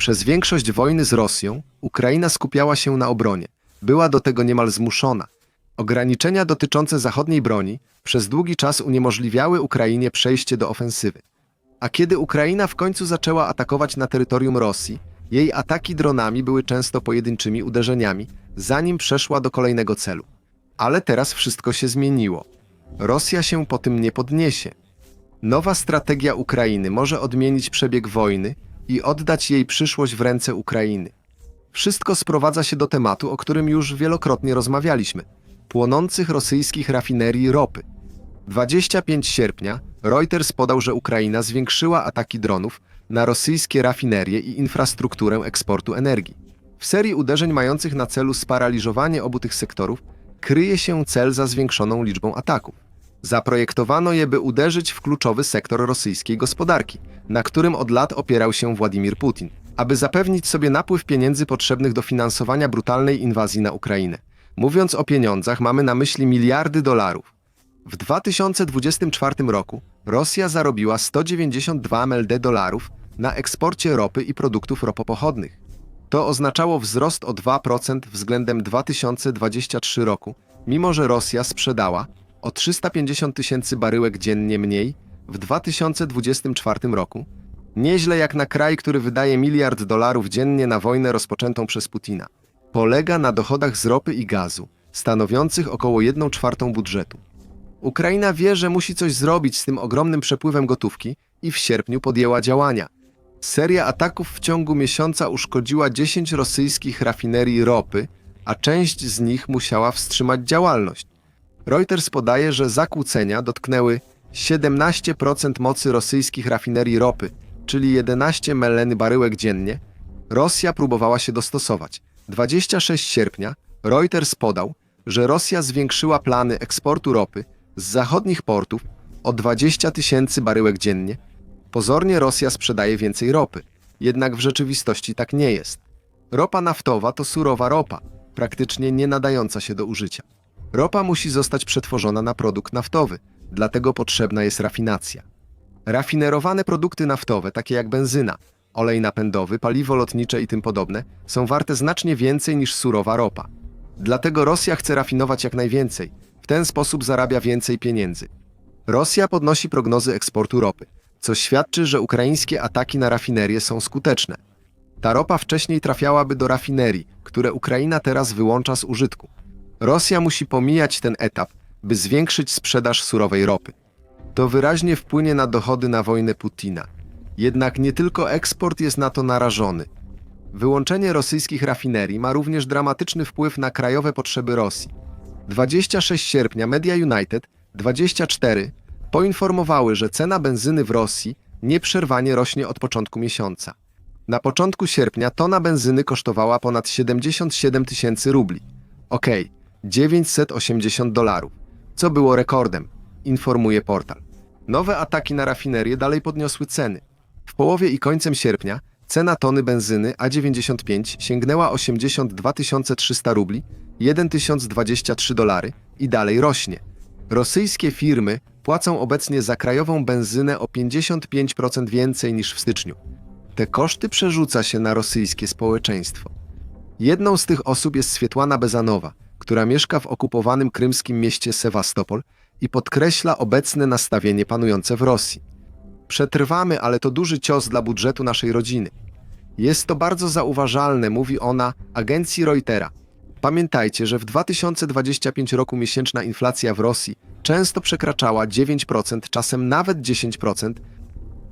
Przez większość wojny z Rosją Ukraina skupiała się na obronie. Była do tego niemal zmuszona. Ograniczenia dotyczące zachodniej broni przez długi czas uniemożliwiały Ukrainie przejście do ofensywy. A kiedy Ukraina w końcu zaczęła atakować na terytorium Rosji, jej ataki dronami były często pojedynczymi uderzeniami, zanim przeszła do kolejnego celu. Ale teraz wszystko się zmieniło. Rosja się po tym nie podniesie. Nowa strategia Ukrainy może odmienić przebieg wojny i oddać jej przyszłość w ręce Ukrainy. Wszystko sprowadza się do tematu, o którym już wielokrotnie rozmawialiśmy płonących rosyjskich rafinerii ropy. 25 sierpnia Reuters podał, że Ukraina zwiększyła ataki dronów na rosyjskie rafinerie i infrastrukturę eksportu energii. W serii uderzeń mających na celu sparaliżowanie obu tych sektorów kryje się cel za zwiększoną liczbą ataków. Zaprojektowano je, by uderzyć w kluczowy sektor rosyjskiej gospodarki, na którym od lat opierał się Władimir Putin, aby zapewnić sobie napływ pieniędzy potrzebnych do finansowania brutalnej inwazji na Ukrainę. Mówiąc o pieniądzach, mamy na myśli miliardy dolarów. W 2024 roku Rosja zarobiła 192 MLD dolarów na eksporcie ropy i produktów ropopochodnych. To oznaczało wzrost o 2% względem 2023 roku, mimo że Rosja sprzedała o 350 tysięcy baryłek dziennie mniej w 2024 roku. Nieźle jak na kraj, który wydaje miliard dolarów dziennie na wojnę rozpoczętą przez Putina. Polega na dochodach z ropy i gazu, stanowiących około 1 czwartą budżetu. Ukraina wie, że musi coś zrobić z tym ogromnym przepływem gotówki i w sierpniu podjęła działania. Seria ataków w ciągu miesiąca uszkodziła 10 rosyjskich rafinerii ropy, a część z nich musiała wstrzymać działalność. Reuters podaje, że zakłócenia dotknęły 17% mocy rosyjskich rafinerii ropy, czyli 11 meleny baryłek dziennie. Rosja próbowała się dostosować. 26 sierpnia Reuters podał, że Rosja zwiększyła plany eksportu ropy z zachodnich portów o 20 tysięcy baryłek dziennie. Pozornie Rosja sprzedaje więcej ropy, jednak w rzeczywistości tak nie jest. Ropa naftowa to surowa ropa, praktycznie nie nadająca się do użycia. Ropa musi zostać przetworzona na produkt naftowy, dlatego potrzebna jest rafinacja. Rafinerowane produkty naftowe, takie jak benzyna, olej napędowy, paliwo lotnicze i tym podobne, są warte znacznie więcej niż surowa ropa. Dlatego Rosja chce rafinować jak najwięcej, w ten sposób zarabia więcej pieniędzy. Rosja podnosi prognozy eksportu ropy, co świadczy, że ukraińskie ataki na rafinerie są skuteczne. Ta ropa wcześniej trafiałaby do rafinerii, które Ukraina teraz wyłącza z użytku. Rosja musi pomijać ten etap, by zwiększyć sprzedaż surowej ropy. To wyraźnie wpłynie na dochody na wojnę Putina. Jednak nie tylko eksport jest na to narażony. Wyłączenie rosyjskich rafinerii ma również dramatyczny wpływ na krajowe potrzeby Rosji. 26 sierpnia Media United 24 poinformowały, że cena benzyny w Rosji nieprzerwanie rośnie od początku miesiąca. Na początku sierpnia tona benzyny kosztowała ponad 77 tysięcy rubli. Okej, 980 dolarów, co było rekordem, informuje portal. Nowe ataki na rafinerie dalej podniosły ceny. W połowie i końcem sierpnia cena tony benzyny A95 sięgnęła 82 300 rubli, 1023 dolary i dalej rośnie. Rosyjskie firmy płacą obecnie za krajową benzynę o 55% więcej niż w styczniu. Te koszty przerzuca się na rosyjskie społeczeństwo. Jedną z tych osób jest Swietłana Bezanowa, która mieszka w okupowanym krymskim mieście Sewastopol i podkreśla obecne nastawienie panujące w Rosji. Przetrwamy, ale to duży cios dla budżetu naszej rodziny. Jest to bardzo zauważalne, mówi ona agencji Reutera. Pamiętajcie, że w 2025 roku miesięczna inflacja w Rosji często przekraczała 9%, czasem nawet 10%.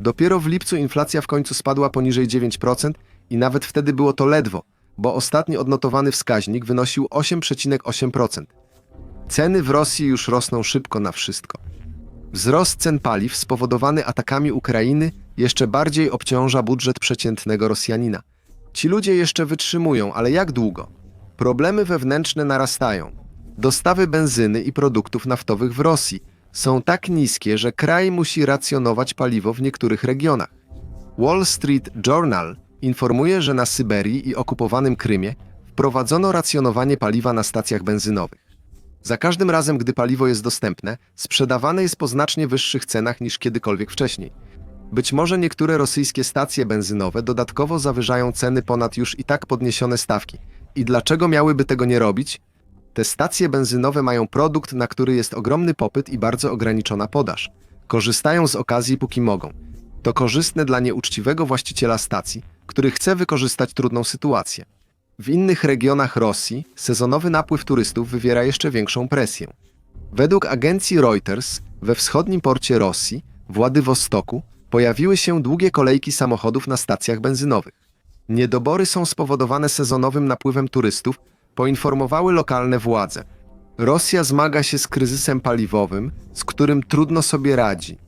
Dopiero w lipcu inflacja w końcu spadła poniżej 9% i nawet wtedy było to ledwo, bo ostatni odnotowany wskaźnik wynosił 8,8%. Ceny w Rosji już rosną szybko na wszystko. Wzrost cen paliw spowodowany atakami Ukrainy jeszcze bardziej obciąża budżet przeciętnego Rosjanina. Ci ludzie jeszcze wytrzymują, ale jak długo? Problemy wewnętrzne narastają. Dostawy benzyny i produktów naftowych w Rosji są tak niskie, że kraj musi racjonować paliwo w niektórych regionach. Wall Street Journal informuje, że na Syberii i okupowanym Krymie wprowadzono racjonowanie paliwa na stacjach benzynowych. Za każdym razem, gdy paliwo jest dostępne, sprzedawane jest po znacznie wyższych cenach niż kiedykolwiek wcześniej. Być może niektóre rosyjskie stacje benzynowe dodatkowo zawyżają ceny ponad już i tak podniesione stawki. I dlaczego miałyby tego nie robić? Te stacje benzynowe mają produkt, na który jest ogromny popyt i bardzo ograniczona podaż. Korzystają z okazji póki mogą. To korzystne dla nieuczciwego właściciela stacji, który chce wykorzystać trudną sytuację. W innych regionach Rosji sezonowy napływ turystów wywiera jeszcze większą presję. Według agencji Reuters we wschodnim porcie Rosji, Władywostoku, pojawiły się długie kolejki samochodów na stacjach benzynowych. Niedobory są spowodowane sezonowym napływem turystów, poinformowały lokalne władze. Rosja zmaga się z kryzysem paliwowym, z którym trudno sobie radzi.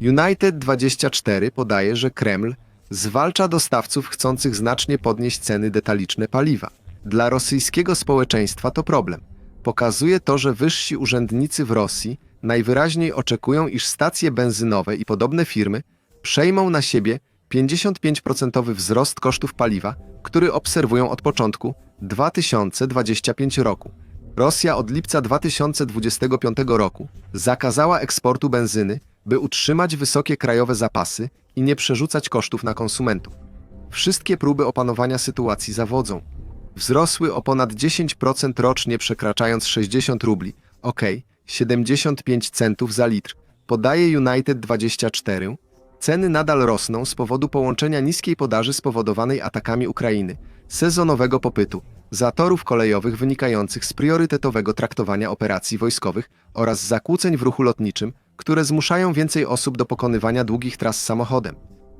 United24 podaje, że Kreml zwalcza dostawców chcących znacznie podnieść ceny detaliczne paliwa. Dla rosyjskiego społeczeństwa to problem. Pokazuje to, że wyżsi urzędnicy w Rosji najwyraźniej oczekują, iż stacje benzynowe i podobne firmy przejmą na siebie 55% wzrost kosztów paliwa, który obserwują od początku 2025 roku. Rosja od lipca 2025 roku zakazała eksportu benzyny, by utrzymać wysokie krajowe zapasy i nie przerzucać kosztów na konsumentów. Wszystkie próby opanowania sytuacji zawodzą. Wzrosły o ponad 10% rocznie, przekraczając 60 rubli, ok, 75 centów za litr, podaje United24. Ceny nadal rosną z powodu połączenia niskiej podaży spowodowanej atakami Ukrainy, sezonowego popytu, zatorów kolejowych wynikających z priorytetowego traktowania operacji wojskowych oraz zakłóceń w ruchu lotniczym, które zmuszają więcej osób do pokonywania długich tras samochodem.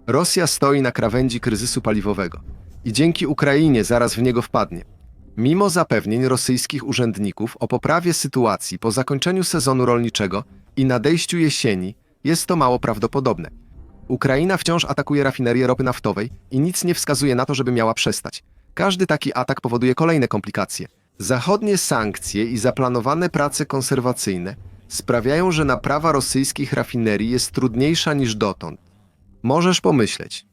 Rosja stoi na krawędzi kryzysu paliwowego i dzięki Ukrainie zaraz w niego wpadnie. Mimo zapewnień rosyjskich urzędników o poprawie sytuacji po zakończeniu sezonu rolniczego i nadejściu jesieni, jest to mało prawdopodobne. Ukraina wciąż atakuje rafinerię ropy naftowej i nic nie wskazuje na to, żeby miała przestać. Każdy taki atak powoduje kolejne komplikacje. Zachodnie sankcje i zaplanowane prace konserwacyjne sprawiają, że naprawa rosyjskich rafinerii jest trudniejsza niż dotąd. Możesz pomyśleć.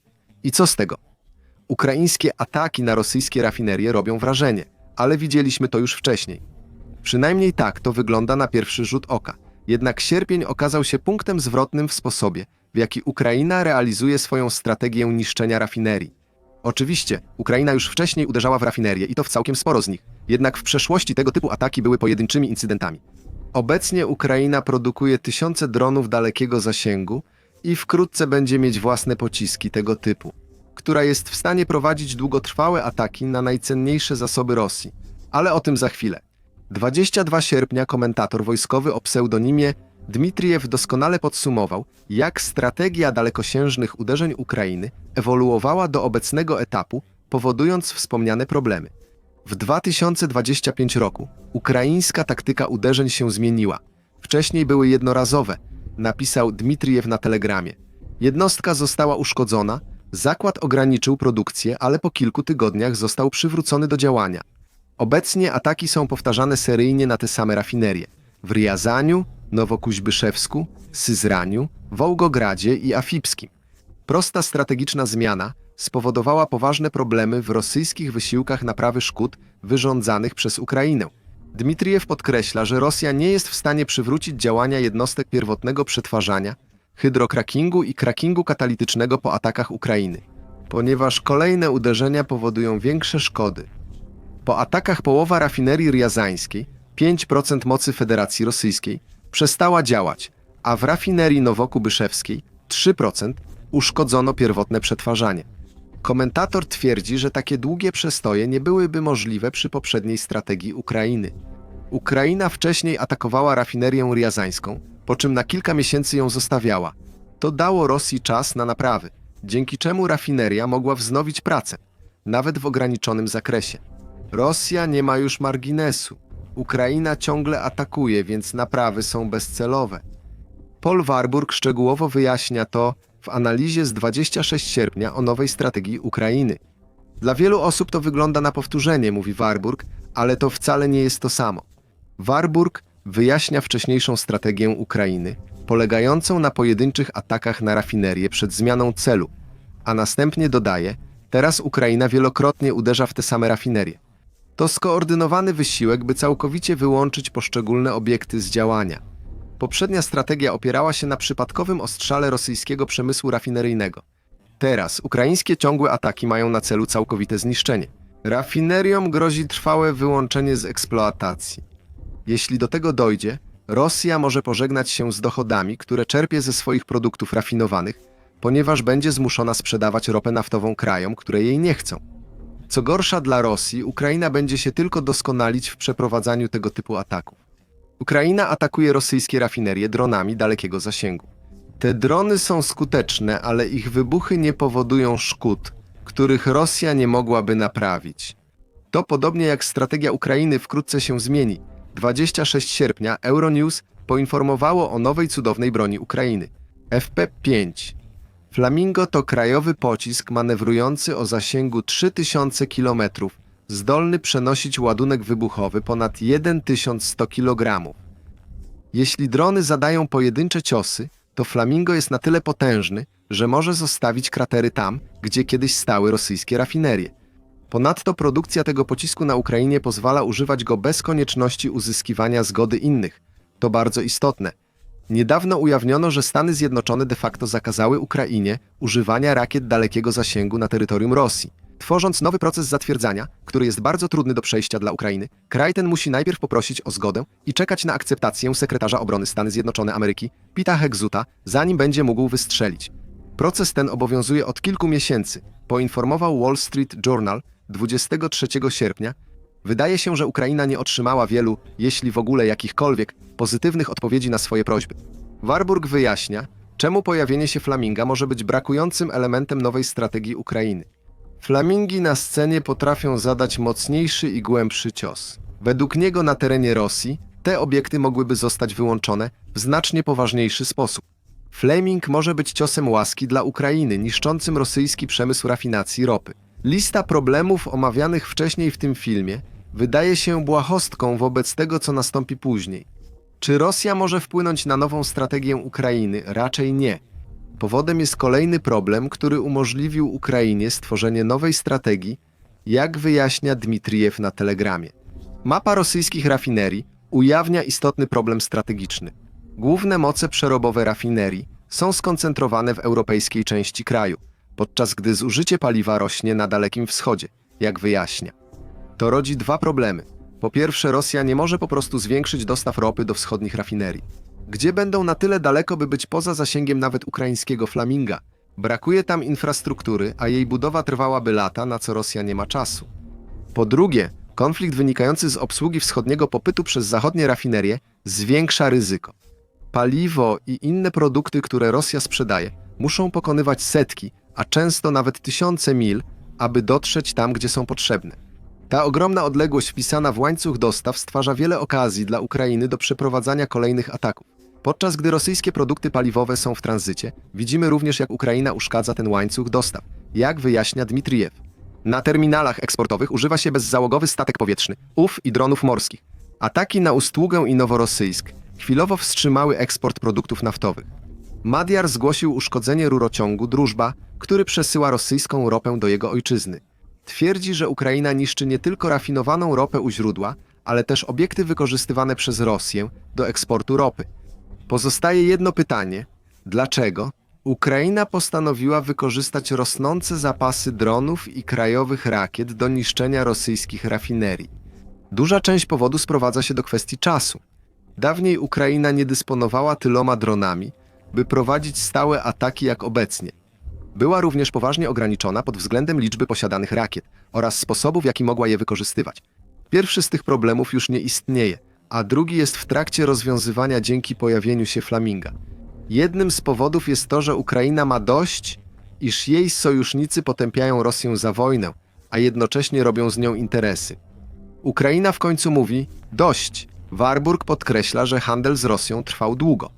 I co z tego? Ukraińskie ataki na rosyjskie rafinerie robią wrażenie, ale widzieliśmy to już wcześniej. Przynajmniej tak to wygląda na pierwszy rzut oka. Jednak sierpień okazał się punktem zwrotnym w sposobie, w jaki Ukraina realizuje swoją strategię niszczenia rafinerii. Oczywiście, Ukraina już wcześniej uderzała w rafinerie i to w całkiem sporo z nich, jednak w przeszłości tego typu ataki były pojedynczymi incydentami. Obecnie Ukraina produkuje tysiące dronów dalekiego zasięgu i wkrótce będzie mieć własne pociski tego typu, która jest w stanie prowadzić długotrwałe ataki na najcenniejsze zasoby Rosji. Ale o tym za chwilę. 22 sierpnia komentator wojskowy o pseudonimie Dmitrijew doskonale podsumował, jak strategia dalekosiężnych uderzeń Ukrainy ewoluowała do obecnego etapu, powodując wspomniane problemy. W 2025 roku ukraińska taktyka uderzeń się zmieniła. Wcześniej były jednorazowe, napisał Dmitrijew na telegramie. Jednostka została uszkodzona, zakład ograniczył produkcję, ale po kilku tygodniach został przywrócony do działania. Obecnie ataki są powtarzane seryjnie na te same rafinerie. W Riazaniu, Nowokuźbyszewsku, Syzraniu, Wołgogradzie i Afipskim. Prosta strategiczna zmiana spowodowała poważne problemy w rosyjskich wysiłkach naprawy szkód wyrządzanych przez Ukrainę. Dmitrijew podkreśla, że Rosja nie jest w stanie przywrócić działania jednostek pierwotnego przetwarzania, hydrokrakingu i krakingu katalitycznego po atakach Ukrainy, ponieważ kolejne uderzenia powodują większe szkody. Po atakach połowa rafinerii riazańskiej, 5% mocy Federacji Rosyjskiej, przestała działać, a w rafinerii Nowokubyszewskiej, 3%, uszkodzono pierwotne przetwarzanie. Komentator twierdzi, że takie długie przestoje nie byłyby możliwe przy poprzedniej strategii Ukrainy. Ukraina wcześniej atakowała rafinerię riazańską, po czym na kilka miesięcy ją zostawiała. To dało Rosji czas na naprawy, dzięki czemu rafineria mogła wznowić pracę, nawet w ograniczonym zakresie. Rosja nie ma już marginesu. Ukraina ciągle atakuje, więc naprawy są bezcelowe. Paul Warburg szczegółowo wyjaśnia to w analizie z 26 sierpnia o nowej strategii Ukrainy. Dla wielu osób to wygląda na powtórzenie, mówi Warburg, ale to wcale nie jest to samo. Warburg wyjaśnia wcześniejszą strategię Ukrainy, polegającą na pojedynczych atakach na rafinerię przed zmianą celu, a następnie dodaje, teraz Ukraina wielokrotnie uderza w te same rafinerie. To skoordynowany wysiłek, by całkowicie wyłączyć poszczególne obiekty z działania. Poprzednia strategia opierała się na przypadkowym ostrzale rosyjskiego przemysłu rafineryjnego. Teraz ukraińskie ciągłe ataki mają na celu całkowite zniszczenie. Rafineriom grozi trwałe wyłączenie z eksploatacji. Jeśli do tego dojdzie, Rosja może pożegnać się z dochodami, które czerpie ze swoich produktów rafinowanych, ponieważ będzie zmuszona sprzedawać ropę naftową krajom, które jej nie chcą. Co gorsza dla Rosji, Ukraina będzie się tylko doskonalić w przeprowadzaniu tego typu ataków. Ukraina atakuje rosyjskie rafinerie dronami dalekiego zasięgu. Te drony są skuteczne, ale ich wybuchy nie powodują szkód, których Rosja nie mogłaby naprawić. To podobnie jak strategia Ukrainy wkrótce się zmieni. 26 sierpnia Euronews poinformowało o nowej cudownej broni Ukrainy FP-5. Flamingo to krajowy pocisk manewrujący o zasięgu 3000 km, zdolny przenosić ładunek wybuchowy ponad 1100 kg. Jeśli drony zadają pojedyncze ciosy, to Flamingo jest na tyle potężny, że może zostawić kratery tam, gdzie kiedyś stały rosyjskie rafinerie. Ponadto produkcja tego pocisku na Ukrainie pozwala używać go bez konieczności uzyskiwania zgody innych. To bardzo istotne. Niedawno ujawniono, że Stany Zjednoczone de facto zakazały Ukrainie używania rakiet dalekiego zasięgu na terytorium Rosji. Tworząc nowy proces zatwierdzania, który jest bardzo trudny do przejścia dla Ukrainy, kraj ten musi najpierw poprosić o zgodę i czekać na akceptację sekretarza obrony Stany Zjednoczone Ameryki, Pita Hegzuta, zanim będzie mógł wystrzelić. Proces ten obowiązuje od kilku miesięcy, poinformował Wall Street Journal 23 sierpnia. Wydaje się, że Ukraina nie otrzymała wielu, jeśli w ogóle jakichkolwiek, pozytywnych odpowiedzi na swoje prośby. Warburg wyjaśnia, czemu pojawienie się Flaminga może być brakującym elementem nowej strategii Ukrainy. Flamingi na scenie potrafią zadać mocniejszy i głębszy cios. Według niego na terenie Rosji te obiekty mogłyby zostać wyłączone w znacznie poważniejszy sposób. Flaming może być ciosem łaski dla Ukrainy, niszczącym rosyjski przemysł rafinacji ropy. Lista problemów omawianych wcześniej w tym filmie wydaje się błahostką wobec tego, co nastąpi później. Czy Rosja może wpłynąć na nową strategię Ukrainy? Raczej nie. Powodem jest kolejny problem, który umożliwił Ukrainie stworzenie nowej strategii, jak wyjaśnia Dmitrijew na Telegramie. Mapa rosyjskich rafinerii ujawnia istotny problem strategiczny. Główne moce przerobowe rafinerii są skoncentrowane w europejskiej części kraju, podczas gdy zużycie paliwa rośnie na Dalekim Wschodzie, jak wyjaśnia. To rodzi dwa problemy. Po pierwsze, Rosja nie może po prostu zwiększyć dostaw ropy do wschodnich rafinerii, gdzie będą na tyle daleko, by być poza zasięgiem nawet ukraińskiego Flaminga. Brakuje tam infrastruktury, a jej budowa trwałaby lata, na co Rosja nie ma czasu. Po drugie, konflikt wynikający z obsługi wschodniego popytu przez zachodnie rafinerie zwiększa ryzyko. Paliwo i inne produkty, które Rosja sprzedaje, muszą pokonywać setki, a często nawet tysiące mil, aby dotrzeć tam, gdzie są potrzebne. Ta ogromna odległość wpisana w łańcuch dostaw stwarza wiele okazji dla Ukrainy do przeprowadzania kolejnych ataków. Podczas gdy rosyjskie produkty paliwowe są w tranzycie, widzimy również jak Ukraina uszkadza ten łańcuch dostaw, jak wyjaśnia Dmitrijew. Na terminalach eksportowych używa się bezzałogowy statek powietrzny, UF i dronów morskich. Ataki na Ustługę i Noworosyjsk chwilowo wstrzymały eksport produktów naftowych. Madiar zgłosił uszkodzenie rurociągu Drużba, który przesyła rosyjską ropę do jego ojczyzny. Twierdzi, że Ukraina niszczy nie tylko rafinowaną ropę u źródła, ale też obiekty wykorzystywane przez Rosję do eksportu ropy. Pozostaje jedno pytanie: dlaczego Ukraina postanowiła wykorzystać rosnące zapasy dronów i krajowych rakiet do niszczenia rosyjskich rafinerii? Duża część powodu sprowadza się do kwestii czasu. Dawniej Ukraina nie dysponowała tyloma dronami, by prowadzić stałe ataki jak obecnie. Była również poważnie ograniczona pod względem liczby posiadanych rakiet oraz sposobu, w jaki mogła je wykorzystywać. Pierwszy z tych problemów już nie istnieje, a drugi jest w trakcie rozwiązywania dzięki pojawieniu się Flaminga. Jednym z powodów jest to, że Ukraina ma dość, iż jej sojusznicy potępiają Rosję za wojnę, a jednocześnie robią z nią interesy. Ukraina w końcu mówi: dość. Warburg podkreśla, że handel z Rosją trwał długo.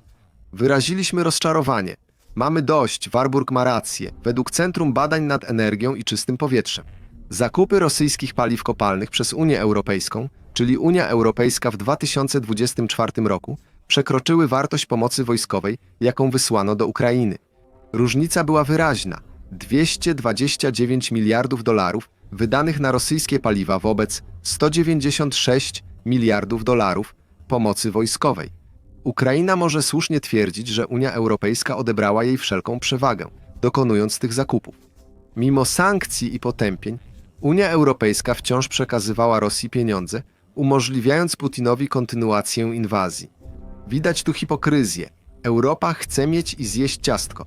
Wyraziliśmy rozczarowanie. Mamy dość, Warburg ma rację, według Centrum Badań nad Energią i Czystym Powietrzem. Zakupy rosyjskich paliw kopalnych przez Unię Europejską, czyli Unia Europejska w 2024 roku, przekroczyły wartość pomocy wojskowej, jaką wysłano do Ukrainy. Różnica była wyraźna 229 miliardów dolarów wydanych na rosyjskie paliwa wobec 196 miliardów dolarów pomocy wojskowej. Ukraina może słusznie twierdzić, że Unia Europejska odebrała jej wszelką przewagę, dokonując tych zakupów. Mimo sankcji i potępień, Unia Europejska wciąż przekazywała Rosji pieniądze, umożliwiając Putinowi kontynuację inwazji. Widać tu hipokryzję. Europa chce mieć i zjeść ciastko.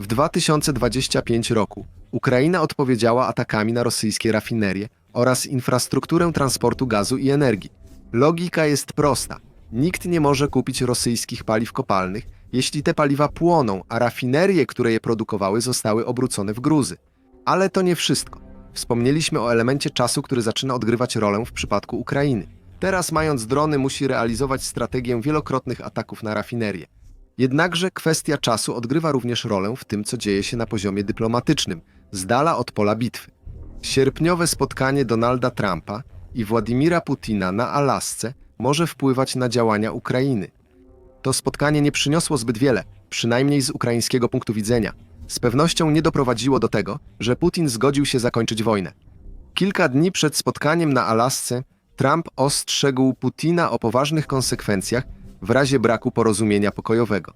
W 2025 roku Ukraina odpowiedziała atakami na rosyjskie rafinerie oraz infrastrukturę transportu gazu i energii. Logika jest prosta. Nikt nie może kupić rosyjskich paliw kopalnych, jeśli te paliwa płoną, a rafinerie, które je produkowały, zostały obrócone w gruzy. Ale to nie wszystko. Wspomnieliśmy o elemencie czasu, który zaczyna odgrywać rolę w przypadku Ukrainy. Teraz, mając drony, musi realizować strategię wielokrotnych ataków na rafinerie. Jednakże kwestia czasu odgrywa również rolę w tym, co dzieje się na poziomie dyplomatycznym, z dala od pola bitwy. Sierpniowe spotkanie Donalda Trumpa i Władimira Putina na Alasce może wpływać na działania Ukrainy. To spotkanie nie przyniosło zbyt wiele, przynajmniej z ukraińskiego punktu widzenia. Z pewnością nie doprowadziło do tego, że Putin zgodził się zakończyć wojnę. Kilka dni przed spotkaniem na Alasce Trump ostrzegł Putina o poważnych konsekwencjach w razie braku porozumienia pokojowego.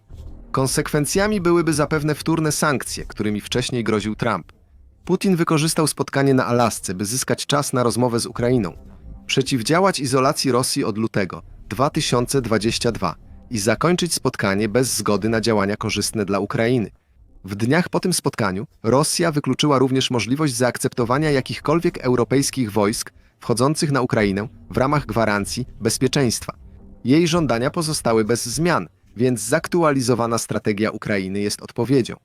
Konsekwencjami byłyby zapewne wtórne sankcje, którymi wcześniej groził Trump. Putin wykorzystał spotkanie na Alasce, by zyskać czas na rozmowę z Ukrainą, przeciwdziałać izolacji Rosji od lutego 2022 i zakończyć spotkanie bez zgody na działania korzystne dla Ukrainy. W dniach po tym spotkaniu Rosja wykluczyła również możliwość zaakceptowania jakichkolwiek europejskich wojsk wchodzących na Ukrainę w ramach gwarancji bezpieczeństwa. Jej żądania pozostały bez zmian, więc zaktualizowana strategia Ukrainy jest odpowiedzią.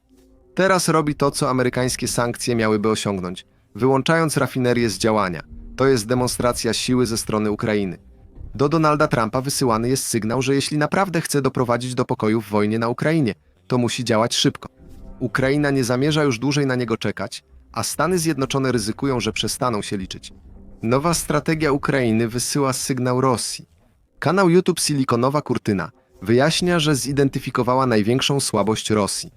Teraz robi to, co amerykańskie sankcje miałyby osiągnąć, wyłączając rafinerię z działania. To jest demonstracja siły ze strony Ukrainy. Do Donalda Trumpa wysyłany jest sygnał, że jeśli naprawdę chce doprowadzić do pokoju w wojnie na Ukrainie, to musi działać szybko. Ukraina nie zamierza już dłużej na niego czekać, a Stany Zjednoczone ryzykują, że przestaną się liczyć. Nowa strategia Ukrainy wysyła sygnał Rosji. Kanał YouTube Silikonowa Kurtyna wyjaśnia, że zidentyfikowała największą słabość Rosji.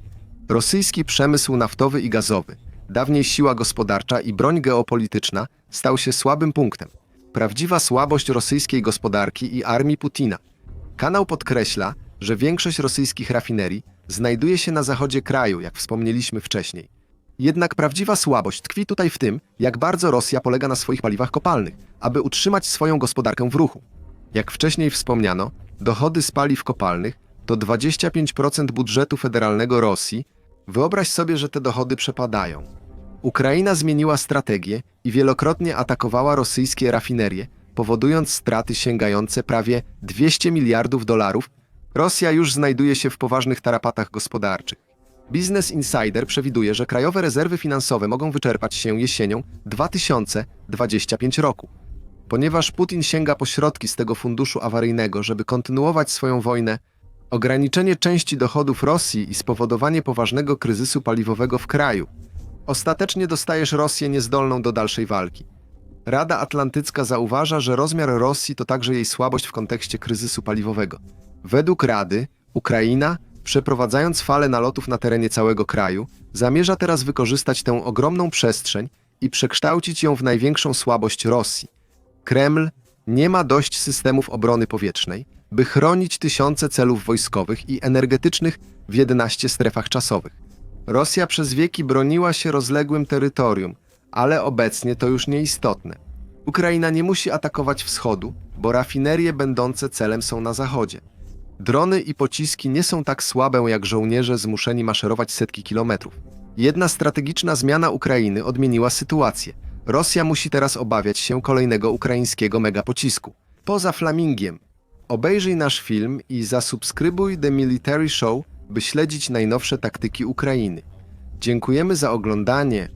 Rosyjski przemysł naftowy i gazowy, dawniej siła gospodarcza i broń geopolityczna, stał się słabym punktem. Prawdziwa słabość rosyjskiej gospodarki i armii Putina. Kanał podkreśla, że większość rosyjskich rafinerii znajduje się na zachodzie kraju, jak wspomnieliśmy wcześniej. Jednak prawdziwa słabość tkwi tutaj w tym, jak bardzo Rosja polega na swoich paliwach kopalnych, aby utrzymać swoją gospodarkę w ruchu. Jak wcześniej wspomniano, dochody z paliw kopalnych to 25% budżetu federalnego Rosji. Wyobraź sobie, że te dochody przepadają. Ukraina zmieniła strategię i wielokrotnie atakowała rosyjskie rafinerie, powodując straty sięgające prawie 200 miliardów dolarów. Rosja już znajduje się w poważnych tarapatach gospodarczych. Business Insider przewiduje, że krajowe rezerwy finansowe mogą wyczerpać się jesienią 2025 roku. Ponieważ Putin sięga po środki z tego funduszu awaryjnego, żeby kontynuować swoją wojnę, ograniczenie części dochodów Rosji i spowodowanie poważnego kryzysu paliwowego w kraju, ostatecznie dostajesz Rosję niezdolną do dalszej walki. Rada Atlantycka zauważa, że rozmiar Rosji to także jej słabość w kontekście kryzysu paliwowego. Według Rady, Ukraina, przeprowadzając falę nalotów na terenie całego kraju, zamierza teraz wykorzystać tę ogromną przestrzeń i przekształcić ją w największą słabość Rosji. Kreml nie ma dość systemów obrony powietrznej, by chronić tysiące celów wojskowych i energetycznych w 11 strefach czasowych. Rosja przez wieki broniła się rozległym terytorium, ale obecnie to już nieistotne. Ukraina nie musi atakować wschodu, bo rafinerie będące celem są na zachodzie. Drony i pociski nie są tak słabe jak żołnierze zmuszeni maszerować setki kilometrów. Jedna strategiczna zmiana Ukrainy odmieniła sytuację. Rosja musi teraz obawiać się kolejnego ukraińskiego megapocisku. Poza Flamingiem. Obejrzyj nasz film i zasubskrybuj The Military Show, by śledzić najnowsze taktyki Ukrainy. Dziękujemy za oglądanie.